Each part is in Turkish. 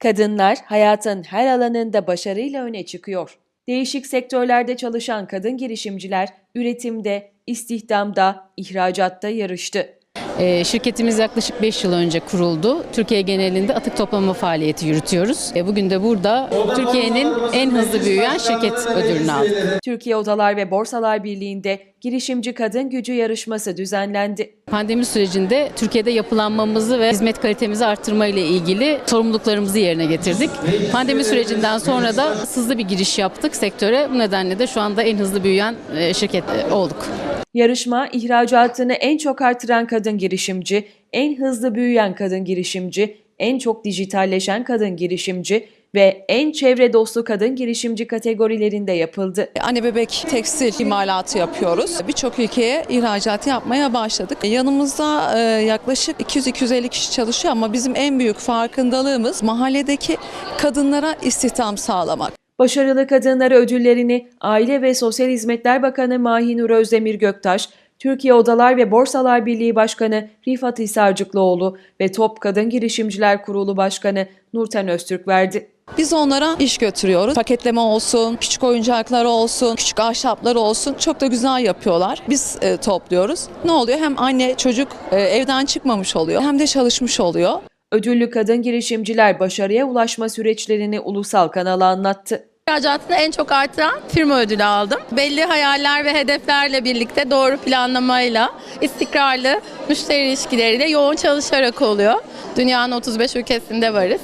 Kadınlar hayatın her alanında başarıyla öne çıkıyor. Değişik sektörlerde çalışan kadın girişimciler üretimde, istihdamda, ihracatta yarıştı. Ee, Şirketimiz yaklaşık 5 yıl önce kuruldu. Türkiye genelinde atık toplama faaliyeti yürütüyoruz. E, Bugün de burada Türkiye'nin en hızlı büyüyen şirket ödülünü aldık. Türkiye Odalar ve Borsalar Birliği'nde girişimci kadın gücü yarışması düzenlendi. Pandemi sürecinde Türkiye'de yapılanmamızı ve hizmet kalitemizi artırma ile ilgili sorumluluklarımızı yerine getirdik. Pandemi sürecinden sonra da hızlı bir giriş yaptık sektöre. Bu nedenle de şu anda en hızlı büyüyen e, şirket e, olduk. Yarışma ihracatını en çok artıran kadın girişimci, en hızlı büyüyen kadın girişimci, en çok dijitalleşen kadın girişimci ve en çevre dostu kadın girişimci kategorilerinde yapıldı. Anne bebek tekstil imalatı yapıyoruz. Birçok ülkeye ihracat yapmaya başladık. Yanımızda e, yaklaşık 200-250 kişi çalışıyor ama bizim en büyük farkındalığımız mahalledeki kadınlara istihdam sağlamak. Başarılı kadınlara ödüllerini Aile ve Sosyal Hizmetler Bakanı Mahinur Özdemir Göktaş, Türkiye Odalar ve Borsalar Birliği Başkanı Rifat Hisarcıklıoğlu ve Top Kadın Girişimciler Kurulu Başkanı Nurten Öztürk verdi. Biz onlara iş götürüyoruz. Paketleme olsun, küçük oyuncaklar olsun, küçük ahşaplar olsun. Çok da güzel yapıyorlar. Biz e, topluyoruz. Ne oluyor? Hem anne çocuk e, evden çıkmamış oluyor hem de çalışmış oluyor. Ödüllü kadın girişimciler başarıya ulaşma süreçlerini ulusal kanala anlattı. İhracatını en çok artıran firma ödülü aldım. Belli hayaller ve hedeflerle birlikte doğru planlamayla, istikrarlı müşteri ilişkileriyle yoğun çalışarak oluyor. Dünyanın 35 ülkesinde varız.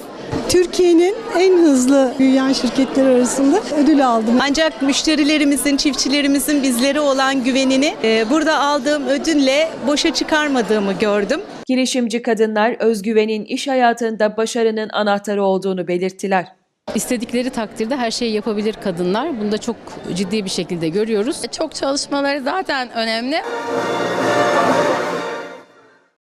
Türkiye'nin en hızlı büyüyen şirketler arasında ödül aldım. Ancak müşterilerimizin, çiftçilerimizin bizlere olan güvenini e, burada aldığım ödülle boşa çıkarmadığımı gördüm. Girişimci kadınlar özgüvenin iş hayatında başarının anahtarı olduğunu belirttiler. İstedikleri takdirde her şeyi yapabilir kadınlar. Bunu da çok ciddi bir şekilde görüyoruz. Çok çalışmaları zaten önemli.